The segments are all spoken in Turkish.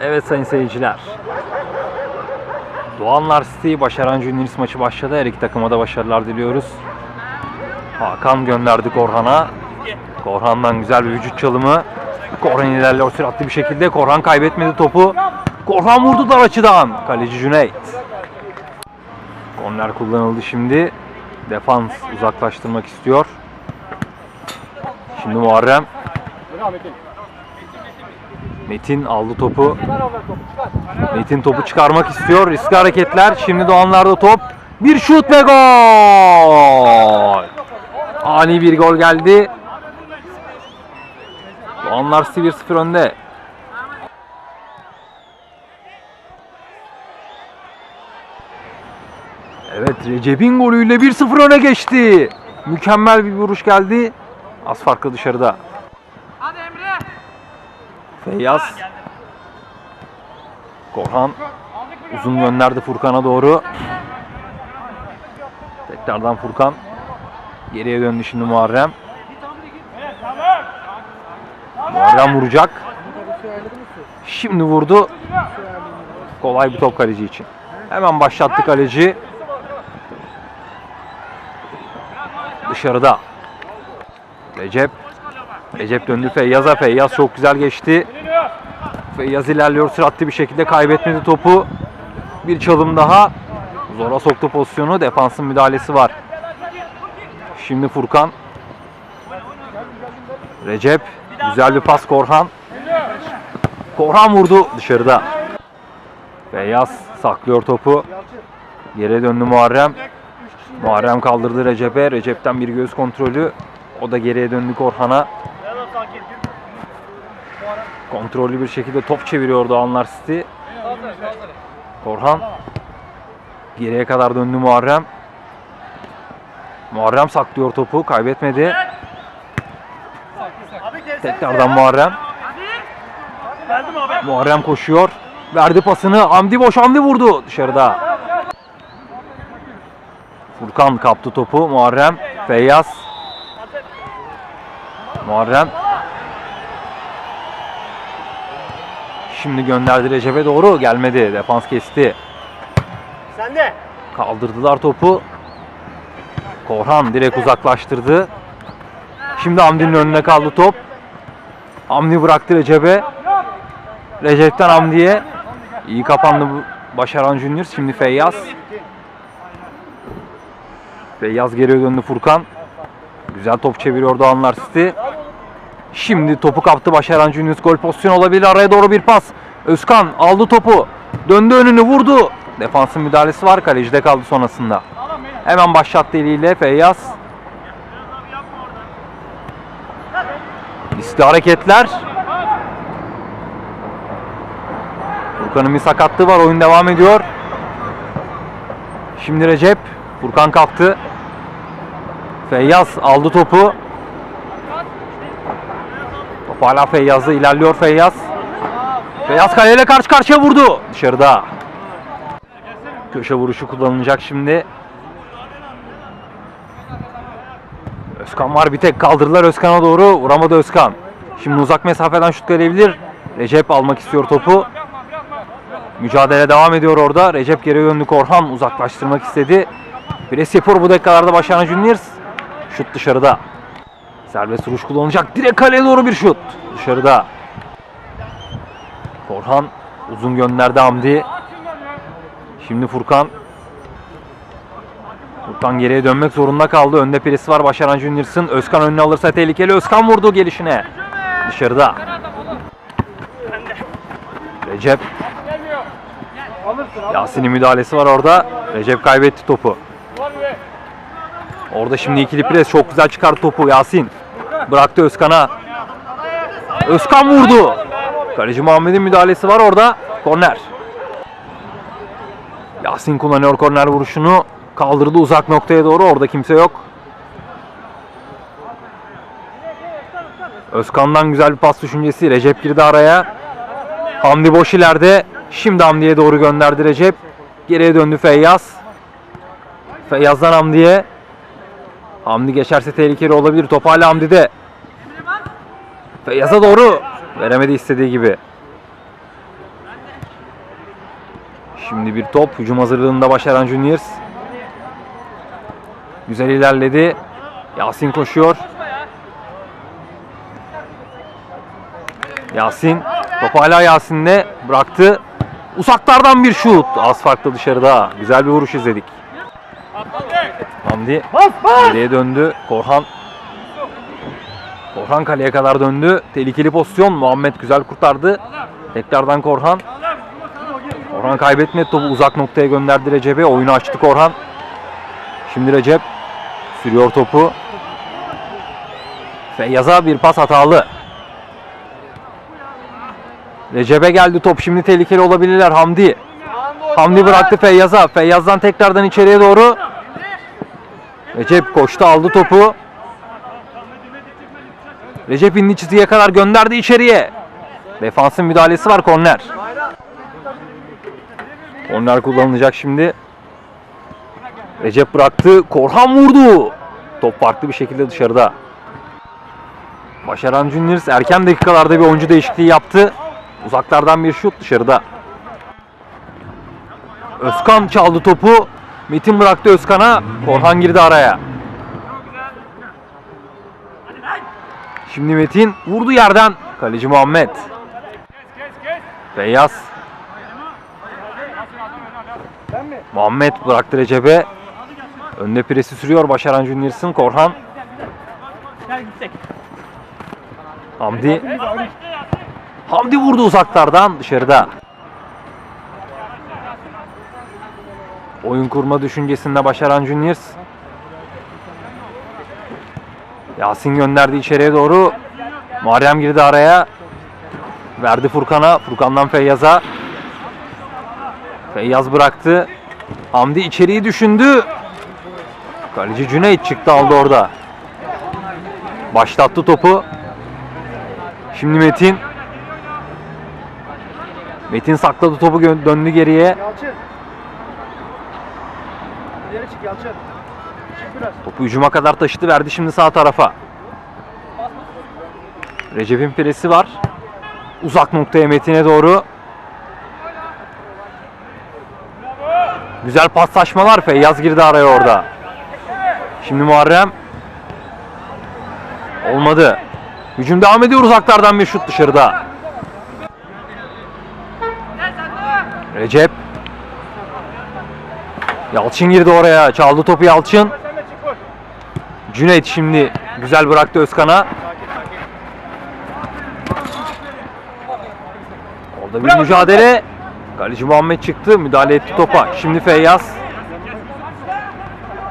Evet sayın seyirciler. Doğanlar City Başaran Juniors maçı başladı. Her iki takıma da başarılar diliyoruz. Hakan gönderdi Korhan'a. Korhan'dan güzel bir vücut çalımı. Korhan ilerliyor süratli bir şekilde. Korhan kaybetmedi topu. Korhan vurdu dar açıdan. Kaleci Cüneyt. Korner kullanıldı şimdi. Defans uzaklaştırmak istiyor. Şimdi Muharrem. Metin aldı topu. Metin topu çıkarmak istiyor. Riskli hareketler. Şimdi Doğanlar'da top. Bir şut ve gol. Ani bir gol geldi. Doğanlar City 1-0 önde. Evet Recep'in golüyle 1-0 öne geçti. Mükemmel bir vuruş geldi. Az farklı dışarıda. Feyyaz. Korhan uzun gönderdi Furkan'a doğru. Tekrardan Furkan. Geriye döndü şimdi Muharrem. Muharrem vuracak. Şimdi vurdu. Kolay bir top kaleci için. Hemen başlattı kaleci. Dışarıda. Recep. Recep döndü Feyyaz'a. Feyyaz çok güzel geçti. Feyyaz ilerliyor süratli bir şekilde kaybetmedi topu. Bir çalım daha. Zora soktu pozisyonu. Defansın müdahalesi var. Şimdi Furkan. Recep. Güzel bir pas Korhan. Korhan vurdu dışarıda. Feyyaz saklıyor topu. Geriye döndü Muharrem. Muharrem kaldırdı Recep'e. Recep'ten bir göz kontrolü. O da geriye döndü Korhan'a. Kontrollü bir şekilde top çeviriyor Doğanlar City. Korhan. Geriye kadar döndü Muharrem. Muharrem saklıyor topu. Kaybetmedi. Tekrardan Muharrem. Muharrem koşuyor. Verdi pasını. Hamdi boş. Hamdi vurdu dışarıda. Furkan kaptı topu. Muharrem. Feyyaz. Muharrem. Şimdi gönderdi Recep'e doğru. Gelmedi. Defans kesti. Sende. Kaldırdılar topu. Korhan direkt uzaklaştırdı. Şimdi Hamdi'nin önüne kaldı top. Hamdi bıraktı Recep'e. Recep'ten Hamdi'ye. İyi kapandı bu Başaran Junior. Şimdi Feyyaz. Feyyaz geriye döndü Furkan. Güzel top çeviriyor Doğanlar City. Şimdi topu kaptı Başaran Junior. Gol pozisyonu olabilir. Araya doğru bir pas. Özkan aldı topu. Döndü önünü vurdu. Defansın müdahalesi var. Kalecide kaldı sonrasında. Hemen başlattı eliyle Feyyaz. Riskli hareketler. Furkan'ın bir sakatlığı var. Oyun devam ediyor. Şimdi Recep. Furkan kalktı. Feyyaz aldı topu. Hala Feyyaz'da ilerliyor Feyyaz. Feyyaz kaleyle karşı karşıya vurdu. Dışarıda. Köşe vuruşu kullanılacak şimdi. Özkan var bir tek kaldırdılar Özkan'a doğru. Vuramadı Özkan. Şimdi uzak mesafeden şut gelebilir. Recep almak istiyor topu. Mücadele devam ediyor orada. Recep geri döndü Korhan uzaklaştırmak istedi. Yapıyor bu dakikalarda başlayan Juniors. Şut dışarıda. Serbest vuruş kullanılacak. Direkt kaleye doğru bir şut. Dışarıda. Korhan uzun gönderdi Hamdi. Şimdi Furkan. Furkan geriye dönmek zorunda kaldı. Önde presi var Başaran Juniors'ın. Özkan önüne alırsa tehlikeli. Özkan vurdu gelişine. Dışarıda. Recep. Yasin'in müdahalesi var orada. Recep kaybetti topu. Orada şimdi ikili pres çok güzel çıkardı topu Yasin. Bıraktı Özkan'a. Özkan vurdu. Kaleci Muhammed'in müdahalesi var orada. Korner. Yasin kullanıyor korner vuruşunu. Kaldırdı uzak noktaya doğru. Orada kimse yok. Özkan'dan güzel bir pas düşüncesi. Recep girdi araya. Hamdi boş ileride. Şimdi Hamdi'ye doğru gönderdi Recep. Geriye döndü Feyyaz. Feyyaz'dan Hamdi'ye. Hamdi geçerse tehlikeli olabilir. Top hala Hamdi'de. Feyyaz'a doğru. Veremedi istediği gibi. Şimdi bir top. Hücum hazırlığında başaran Juniors. Güzel ilerledi. Yasin koşuyor. Yasin. Top hala Yasin'de. Bıraktı. Uzaklardan bir şut. Az farklı dışarıda. Güzel bir vuruş izledik. Hamdi geriye döndü. Korhan Korhan kaleye kadar döndü. Tehlikeli pozisyon. Muhammed güzel kurtardı. Tekrardan Korhan. Korhan kaybetmedi topu uzak noktaya gönderdi Recep'e. Oyunu açtı Korhan. Şimdi Recep sürüyor topu. Feyyaz'a bir pas hatalı. Recep'e geldi top. Şimdi tehlikeli olabilirler Hamdi. Hamdi bıraktı Feyyaz'a. Feyyaz'dan tekrardan içeriye doğru. Recep koştu aldı topu. Recep indi çizgiye kadar gönderdi içeriye. Defansın müdahalesi var korner. Korner kullanılacak şimdi. Recep bıraktı. Korhan vurdu. Top farklı bir şekilde dışarıda. Başaran Juniors erken dakikalarda bir oyuncu değişikliği yaptı. Uzaklardan bir şut dışarıda. Özkan çaldı topu. Metin bıraktı Özkan'a. Korhan girdi araya. Şimdi Metin vurdu yerden. Kaleci Muhammed. Feyyaz. Muhammed bıraktı Recep'e. Önde presi sürüyor başaran Juniors'ın Korhan. Hamdi. Hamdi vurdu uzaklardan dışarıda. Oyun kurma düşüncesinde başaran Juniors. Yasin gönderdi içeriye doğru. Muharrem girdi araya. Verdi Furkan'a. Furkan'dan Feyyaz'a. Feyyaz bıraktı. Hamdi içeriği düşündü. Kaleci Cüneyt çıktı aldı orada. Başlattı topu. Şimdi Metin. Metin sakladı topu döndü geriye. İleri çık Yalçın. Çık biraz. Topu hücuma kadar taşıdı verdi şimdi sağ tarafa. Recep'in presi var. Uzak noktaya Metin'e doğru. Güzel paslaşmalar Feyyaz girdi araya orada. Şimdi Muharrem. Olmadı. Hücum devam ediyor uzaklardan bir şut dışarıda. Recep. Yalçın girdi oraya. Çaldı topu Yalçın. Cüneyt şimdi güzel bıraktı Özkan'a. Orada bir mücadele. Kaleci Muhammed çıktı. Müdahale etti topa. Şimdi Feyyaz.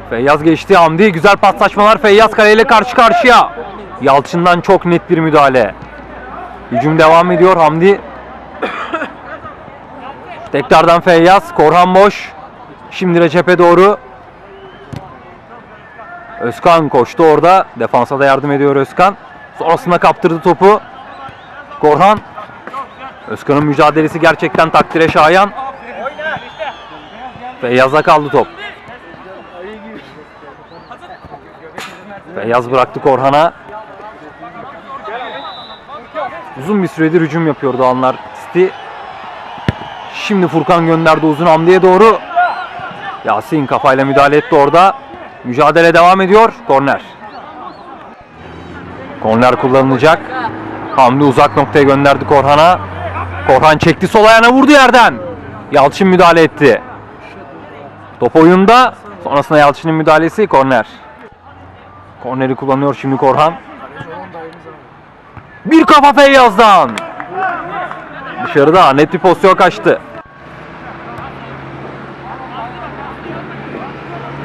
Feyyaz geçti. Hamdi güzel paslaşmalar. Feyyaz kaleyle karşı karşıya. Yalçın'dan çok net bir müdahale. Hücum devam ediyor. Hamdi. Tekrardan Feyyaz. Korhan boş. Şimdi Recep'e doğru. Özkan koştu orada. Defansa da yardım ediyor Özkan. Sonrasında kaptırdı topu. Korhan. Özkan'ın mücadelesi gerçekten takdire şayan. Feyyaz'a kaldı top. Feyyaz bıraktı Korhan'a. Uzun bir süredir hücum yapıyor Doğanlar City. Şimdi Furkan gönderdi uzun Hamdi'ye doğru. Yasin kafayla müdahale etti orada. Mücadele devam ediyor. Korner. Korner kullanılacak. Hamdi uzak noktaya gönderdi Korhan'a. Korhan çekti sol ayağına vurdu yerden. Yalçın müdahale etti. Top oyunda. Sonrasında Yalçın'ın müdahalesi korner. Korneri kullanıyor şimdi Korhan. Bir kafa Feyyaz'dan. Dışarıda net bir pozisyon kaçtı.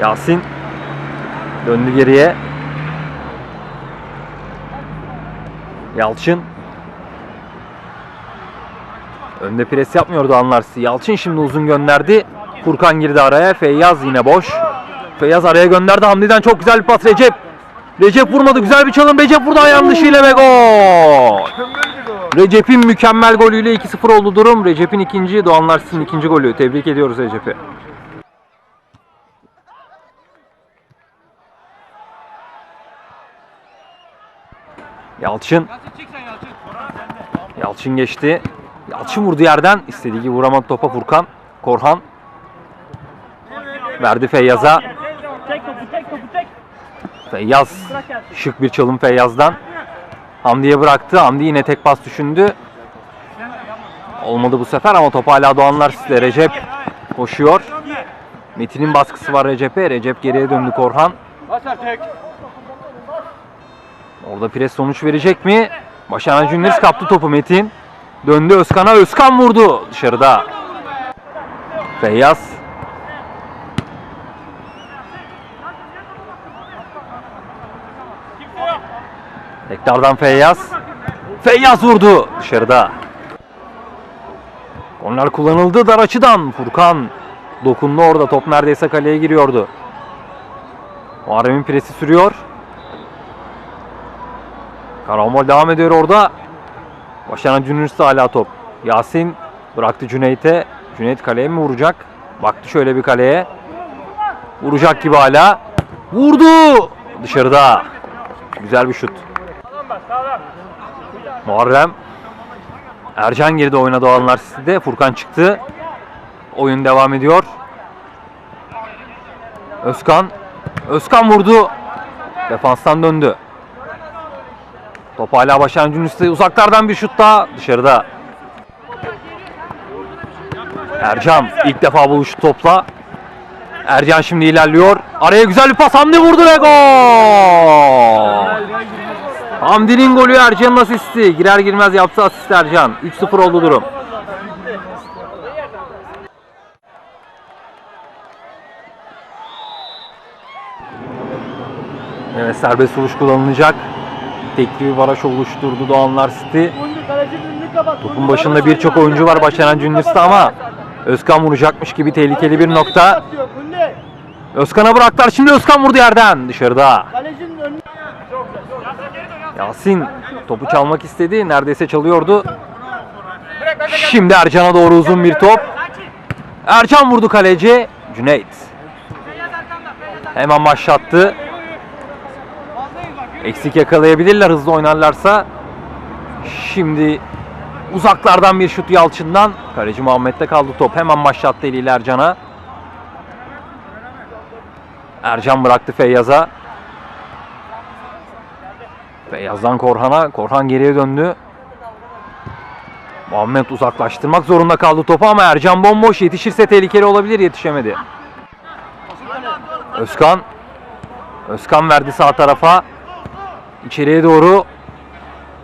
Yasin döndü geriye. Yalçın Önde pres yapmıyordu Anlarsi. Yalçın şimdi uzun gönderdi. Furkan girdi araya. Feyyaz yine boş. Feyyaz araya gönderdi. Hamdi'den çok güzel bir pas Recep. Recep vurmadı. Güzel bir çalım. Recep vurdu ayağının dışıyla ve gol. Recep'in mükemmel golüyle 2-0 oldu durum. Recep'in ikinci, Doğanlar Sizin ikinci golü. Tebrik ediyoruz Recep'i. Yalçın. Yalçın. Geçti. Yalçın vurdu yerden. İstediği gibi vuramadı topa Furkan. Korhan. Verdi Feyyaz'a. Feyyaz. Şık bir çalım Feyyaz'dan. Hamdi'ye bıraktı. Hamdi yine tek pas düşündü. Olmadı bu sefer ama top hala Doğanlar sizde. Recep koşuyor. Metin'in baskısı var Recep'e. Recep geriye döndü Korhan. Orada pres sonuç verecek mi? Başaran Cündüz kaptı topu Metin. Döndü Özkan'a. Özkan vurdu dışarıda. Feyyaz. Tekrardan Feyyaz. Feyyaz vurdu dışarıda. Onlar kullanıldı dar açıdan. Furkan dokundu orada. Top neredeyse kaleye giriyordu. Muharrem'in presi sürüyor. Karambol devam ediyor orada. Başaran Cüneyt hala top. Yasin bıraktı Cüneyt'e. Cüneyt kaleye mi vuracak? Baktı şöyle bir kaleye. Vuracak gibi hala. Vurdu! Dışarıda. Güzel bir şut. Muharrem. Ercan girdi oyuna Doğanlar City'de. Furkan çıktı. Oyun devam ediyor. Özkan. Özkan vurdu. Defanstan döndü. Top hala Başaran Cüneyt'te. Uzaklardan bir şut daha dışarıda. Ercan ilk defa buluştu topla. Ercan şimdi ilerliyor. Araya güzel bir pas Hamdi vurdu ve gol. Hamdi'nin golü Ercan'ın asisti. Girer girmez yaptı asist Ercan. 3-0 oldu durum. Evet serbest vuruş kullanılacak. Tekli bir baraj oluşturdu Doğanlar City. Topun başında birçok oyuncu var Başaran Cündüz'de ama Özkan vuracakmış gibi tehlikeli bir nokta. Özkan'a bıraktılar. Şimdi Özkan vurdu yerden dışarıda. Yasin topu çalmak istedi. Neredeyse çalıyordu. Şimdi Ercan'a doğru uzun bir top. Ercan vurdu kaleci. Cüneyt. Hemen başlattı. Eksik yakalayabilirler hızlı oynarlarsa. Şimdi uzaklardan bir şut Yalçın'dan. Kaleci Muhammed'de kaldı top. Hemen başlattı eliyle Ercan'a. Ercan bıraktı Feyyaz'a. Feyyaz'dan Korhan'a. Korhan geriye döndü. Muhammed uzaklaştırmak zorunda kaldı topu ama Ercan bomboş. Yetişirse tehlikeli olabilir. Yetişemedi. Özkan. Özkan verdi sağ tarafa. İçeriye doğru.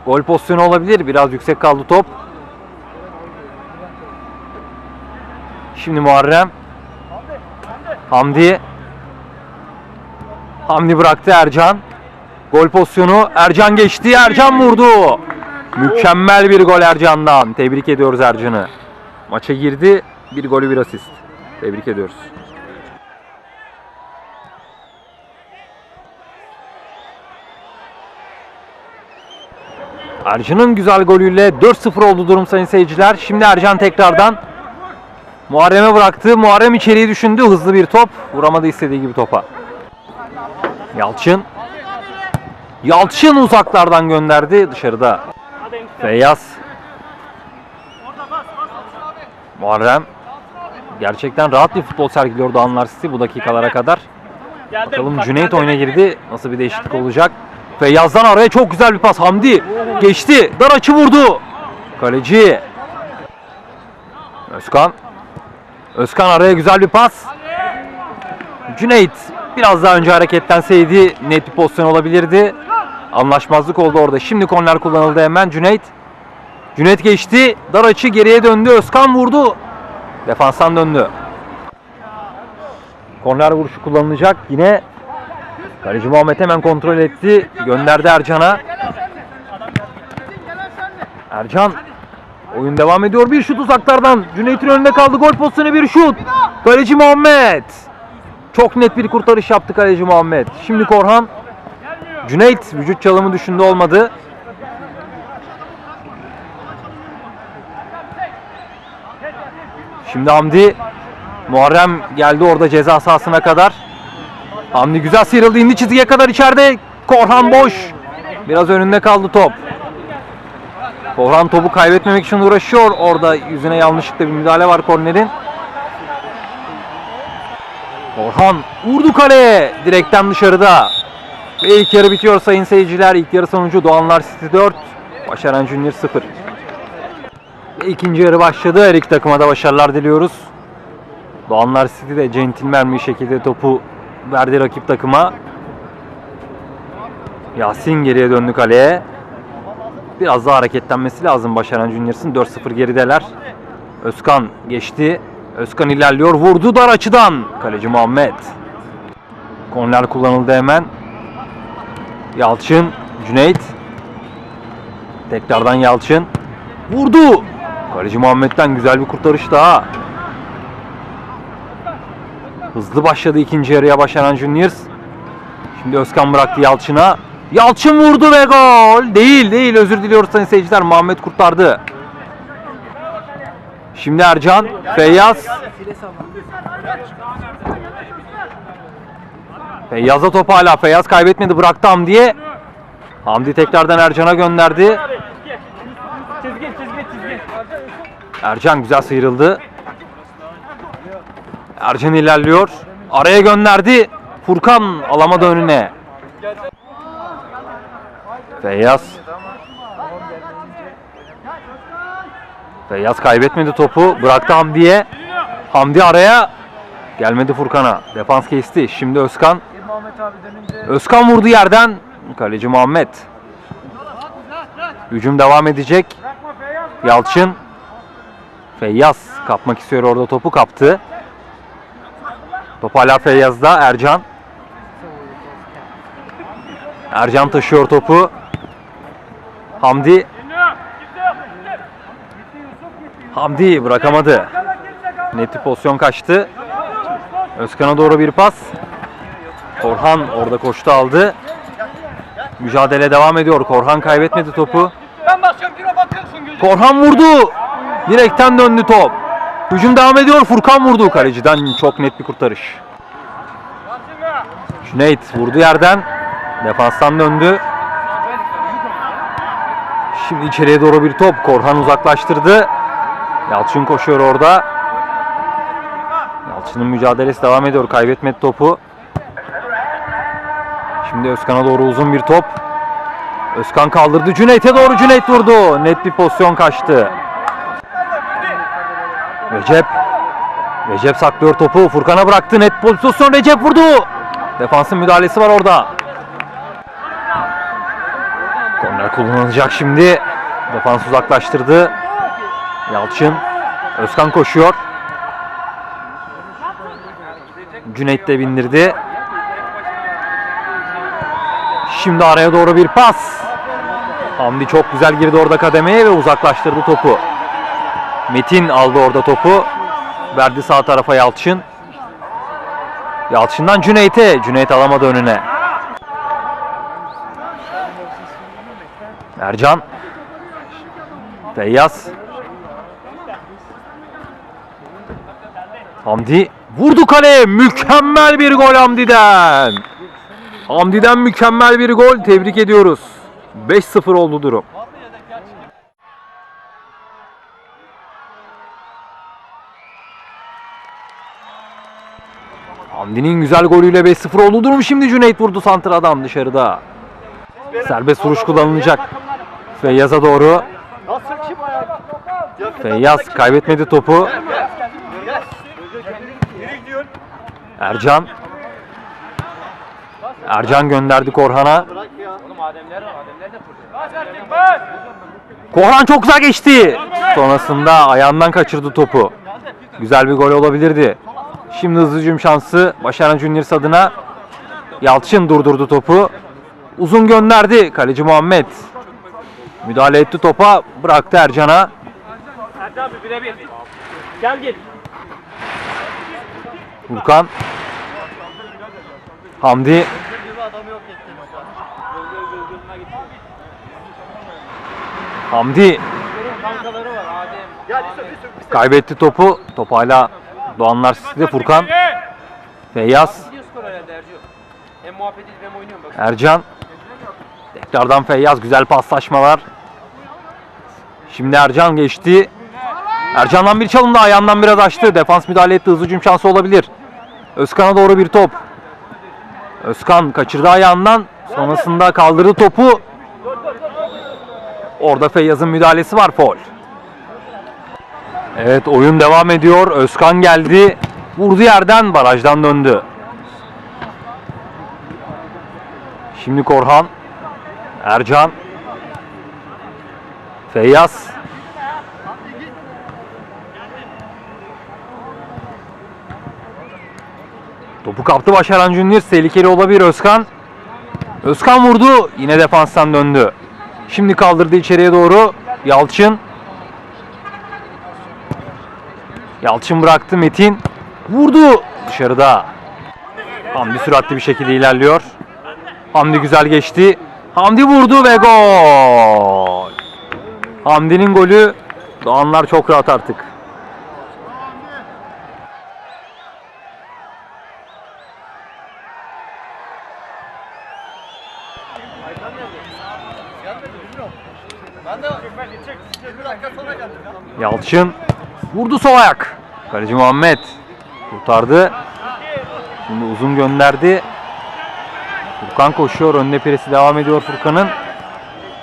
Gol pozisyonu olabilir. Biraz yüksek kaldı top. Şimdi Muharrem. Hamdi. Hamdi bıraktı Ercan. Gol pozisyonu Ercan geçti. Ercan vurdu. Mükemmel bir gol Ercan'dan. Tebrik ediyoruz Ercan'ı. Maça girdi. Bir golü bir asist. Tebrik ediyoruz. Ercan'ın güzel golüyle 4-0 oldu durum sayın seyirciler. Şimdi Ercan tekrardan Muharrem'e bıraktı. Muharrem içeriği düşündü. Hızlı bir top. Vuramadı istediği gibi topa. Yalçın. Yalçın uzaklardan gönderdi dışarıda. Feyyaz. Muharrem. Gerçekten rahat bir futbol sergiliyor Doğanlar City bu dakikalara kadar. Bakalım Cüneyt oyuna girdi. Nasıl bir değişiklik olacak? Feyyaz'dan araya çok güzel bir pas. Hamdi geçti. Dar açı vurdu. Kaleci. Özkan. Özkan araya güzel bir pas. Cüneyt biraz daha önce hareketlenseydi net bir pozisyon olabilirdi. Anlaşmazlık oldu orada. Şimdi korner kullanıldı hemen Cüneyt. Cüneyt geçti. Dar açı geriye döndü. Özkan vurdu. Defanstan döndü. Korner vuruşu kullanılacak. Yine Kaleci Muhammed hemen kontrol etti. Gönderdi Ercan'a. Ercan oyun devam ediyor. Bir şut uzaklardan. Cüneyt'in önünde kaldı. Gol pozisyonu bir şut. Kaleci Muhammed. Çok net bir kurtarış yaptı kaleci Muhammed. Şimdi Korhan. Cüneyt vücut çalımı düşündü olmadı. Şimdi Hamdi. Muharrem geldi orada ceza sahasına kadar. Hamdi güzel sıyrıldı indi çizgiye kadar içeride. Korhan boş. Biraz önünde kaldı top. Korhan topu kaybetmemek için uğraşıyor. Orada yüzüne yanlışlıkla bir müdahale var kornerin. Orhan vurdu kaleye. Direkten dışarıda. Ve ilk yarı bitiyor sayın seyirciler. İlk yarı sonucu Doğanlar City 4. Başaran Junior 0. Ve ikinci yarı başladı. Her iki takıma da başarılar diliyoruz. Doğanlar City de centilmen bir şekilde topu verdi rakip takıma. Yasin geriye döndü kaleye. Biraz daha hareketlenmesi lazım Başaran Junior'sın. 4-0 gerideler. Özkan geçti. Özkan ilerliyor. Vurdu dar açıdan. Kaleci Muhammed. Korner kullanıldı hemen. Yalçın. Cüneyt. Tekrardan Yalçın. Vurdu. Kaleci Muhammed'den güzel bir kurtarış daha. Hızlı başladı ikinci yarıya başlanan Juniors. Şimdi Özkan bıraktı Yalçın'a. Yalçın vurdu ve gol. Değil değil özür diliyoruz sayın seyirciler. Muhammed kurtardı. Şimdi Ercan, Feyyaz. Feyyaz'a top hala. Feyyaz kaybetmedi bıraktı Hamdi'ye. Hamdi tekrardan Ercan'a gönderdi. Ercan güzel sıyrıldı. Ercan ilerliyor. Araya gönderdi. Furkan alamadı önüne. Feyyaz. Feyyaz kaybetmedi topu. Bıraktı Hamdi'ye. Hamdi araya. Gelmedi Furkan'a. Defans kesti. Şimdi Özkan. Özkan vurdu yerden. Kaleci Muhammed. Hücum devam edecek. Yalçın. Feyyaz kapmak istiyor orada topu kaptı. Top hala Feyyaz'da Ercan. Ercan taşıyor topu. Hamdi. Hamdi bırakamadı. Net bir pozisyon kaçtı. Özkan'a doğru bir pas. Korhan orada koştu aldı. Mücadele devam ediyor. Korhan kaybetmedi topu. Korhan vurdu. Direkten döndü top. Hücum devam ediyor. Furkan vurdu kaleciden. Çok net bir kurtarış. Cüneyt vurdu yerden. Defanstan döndü. Şimdi içeriye doğru bir top. Korhan uzaklaştırdı. Yalçın koşuyor orada. Yalçın'ın mücadelesi devam ediyor. Kaybetmedi topu. Şimdi Özkan'a doğru uzun bir top. Özkan kaldırdı. Cüneyt'e doğru Cüneyt vurdu. Net bir pozisyon kaçtı. Recep. Recep saklıyor topu. Furkan'a bıraktı. Net pozisyon Recep vurdu. Defansın müdahalesi var orada. Korner kullanılacak şimdi. Defans uzaklaştırdı. Yalçın. Özkan koşuyor. Cüneyt de bindirdi. Şimdi araya doğru bir pas. Hamdi çok güzel girdi orada kademeye ve uzaklaştırdı topu. Metin aldı orada topu. Verdi sağ tarafa Yalçın. Yalçın'dan Cüneyt'e. Cüneyt alamadı önüne. Ercan. Feyyaz. Hamdi vurdu kaleye. Mükemmel bir gol Hamdi'den. Hamdi'den mükemmel bir gol. Tebrik ediyoruz. 5-0 oldu durum. Hamdi'nin güzel golüyle 5-0 oldu durum. Şimdi Cüneyt vurdu santradan dışarıda. Serbest vuruş kullanılacak. Feyyaz'a doğru. Feyyaz kaybetmedi topu. Ercan. Ercan gönderdi Korhan'a. Oğlum Ademler var. Ademler de burada. Bas artık bas. Korhan çok güzel geçti. Sonrasında ayağından kaçırdı topu. Güzel bir gol olabilirdi. Şimdi hızlı hücum şansı Başaran Juniors adına. Yalçın durdurdu topu. Uzun gönderdi kaleci Muhammed. Müdahale etti topa. Bıraktı Ercan'a. Erdi abi birebir. Gel git. Furkan. Hamdi. Hamdi. Gel kaybetti topu. Top hala Doğanlar City'de Furkan. Feyyaz. Ercan. Tekrardan Feyyaz. Güzel paslaşmalar. Şimdi Ercan geçti. Ercan'dan bir çalımda ayağından biraz açtı. Defans müdahale etti. Hızlı hücum şansı olabilir. Özkan'a doğru bir top. Özkan kaçırdı ayağından. Sonrasında kaldırdı topu. Orada Feyyaz'ın müdahalesi var foul. Evet oyun devam ediyor. Özkan geldi. Vurdu yerden barajdan döndü. Şimdi Korhan. Ercan. Feyyaz. Topu kaptı başaran Cüneyt. Tehlikeli olabilir Özkan. Özkan vurdu. Yine defanstan döndü. Şimdi kaldırdı içeriye doğru. Yalçın. Yalçın bıraktı Metin. Vurdu. Dışarıda. Hamdi süratli bir şekilde ilerliyor. Hamdi güzel geçti. Hamdi vurdu ve gol. Hamdi'nin golü. Doğanlar çok rahat artık. Yalçın vurdu sol ayak. Kaleci Muhammed kurtardı. Şimdi uzun gönderdi. Furkan koşuyor. Önde presi devam ediyor Furkan'ın.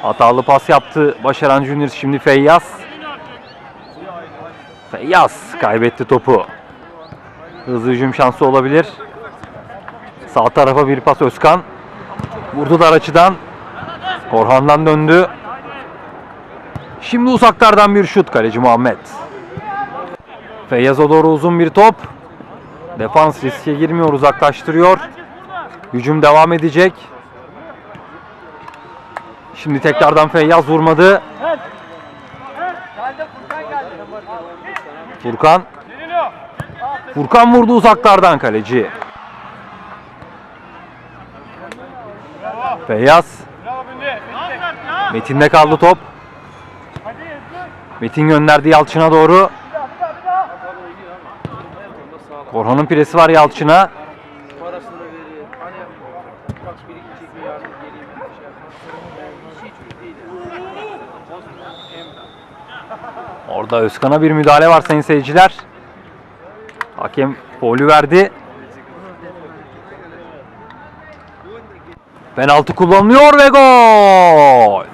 Hatalı pas yaptı. Başaran Junior şimdi Feyyaz. Feyyaz kaybetti topu. Hızlı hücum şansı olabilir. Sağ tarafa bir pas Özkan. Vurdu dar açıdan. Korhan'dan döndü. Şimdi uzaklardan bir şut kaleci Muhammed. Feyyaz'a doğru uzun bir top. Defans riske girmiyor, uzaklaştırıyor. Hücum devam edecek. Şimdi tekrardan Feyyaz vurmadı. Furkan. Furkan vurdu uzaklardan kaleci. Feyyaz. Metin'de kaldı top. Metin gönderdi Yalçın'a doğru. Korhan'ın piresi var Yalçın'a. Parasını veriyor. Hani bak bir iki çekiyor yardım geleyim. şey. Hiç değil. Orada Özkan'a bir müdahale var sayın seyirciler. Hakem faulü verdi. Penaltı kullanılıyor ve gol.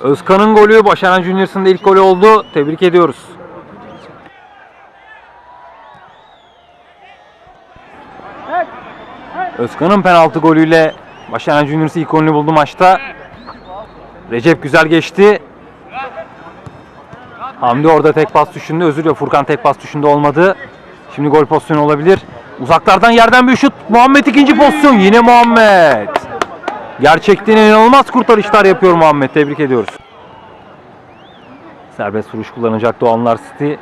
Özkan'ın golü Başaran Junior's'ın ilk golü oldu. Tebrik ediyoruz. Özkan'ın penaltı golüyle Başaran Juniors ilk golünü buldu maçta. Recep güzel geçti. Hamdi orada tek pas düşündü. Özür diliyor. Furkan tek pas düşündü olmadı. Şimdi gol pozisyonu olabilir. Uzaklardan yerden bir şut. Muhammed ikinci pozisyon. Yine Muhammed. Gerçekten inanılmaz kurtarışlar yapıyor Muhammed. Tebrik ediyoruz. Serbest vuruş kullanacak Doğanlar City.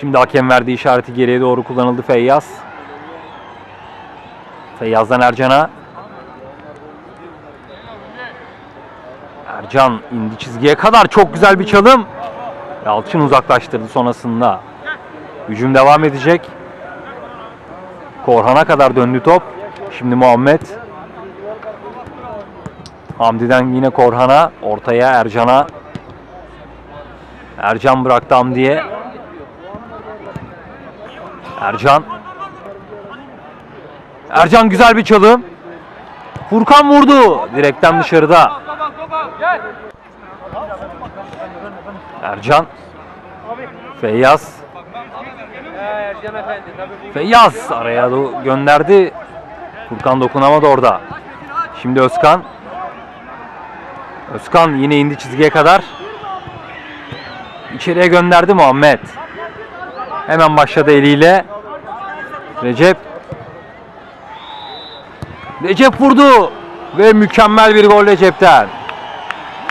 Şimdi hakem verdiği işareti geriye doğru kullanıldı Feyyaz. Feyyaz'dan Ercan'a. Ercan indi çizgiye kadar çok güzel bir çalım. Yalçın uzaklaştırdı sonrasında. Hücum devam edecek. Korhan'a kadar döndü top. Şimdi Muhammed. Hamdi'den yine Korhan'a. Ortaya Ercan'a. Ercan bıraktı Hamdi'ye. Ercan. Ercan güzel bir çalım. Furkan vurdu. Direkten dışarıda. Ercan. Feyyaz. Feyyaz araya gönderdi. Furkan dokunamadı orada. Şimdi Özkan. Özkan yine indi çizgiye kadar. İçeriye gönderdi Muhammed. Hemen başladı eliyle. Recep. Recep vurdu. Ve mükemmel bir gol Recep'ten.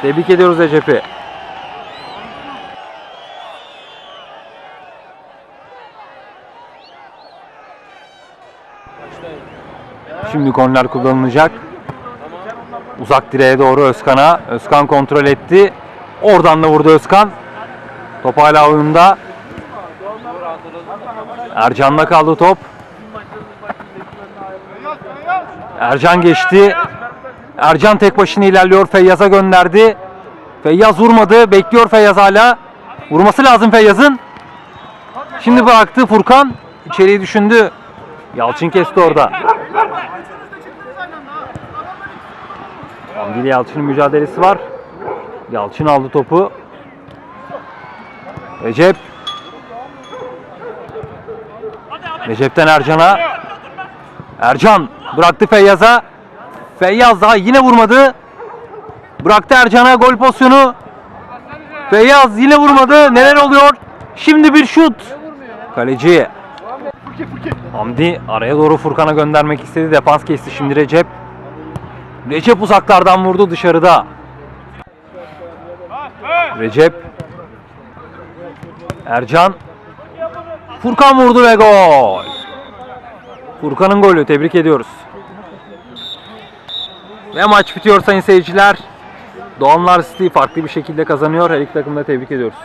Tebrik ediyoruz Recep'i. Şimdi korner kullanılacak. Uzak direğe doğru Özkan'a. Özkan kontrol etti. Oradan da vurdu Özkan. Top hala oyunda. Ercan'da kaldı top. Ercan geçti. Ercan tek başına ilerliyor. Feyyaz'a gönderdi. Feyyaz vurmadı. Bekliyor Feyyaz hala. Vurması lazım Feyyaz'ın. Şimdi bıraktı Furkan. İçeriği düşündü. Yalçın kesti orada. Hamdi ile Yalçın'ın mücadelesi var. Yalçın aldı topu. Recep. Recep'ten Ercan'a. Ercan bıraktı Feyyaz'a. Feyyaz daha yine vurmadı. Bıraktı Ercan'a gol pozisyonu. Feyyaz yine vurmadı. Neler oluyor? Şimdi bir şut. Kaleci. Hamdi araya doğru Furkan'a göndermek istedi. Defans kesti şimdi Recep. Recep uzaklardan vurdu dışarıda. Recep. Ercan. Furkan vurdu ve gol. Furkan'ın golü. Tebrik ediyoruz. Ve maç bitiyor sayın seyirciler. Doğanlar City farklı bir şekilde kazanıyor. Her iki takımı tebrik ediyoruz.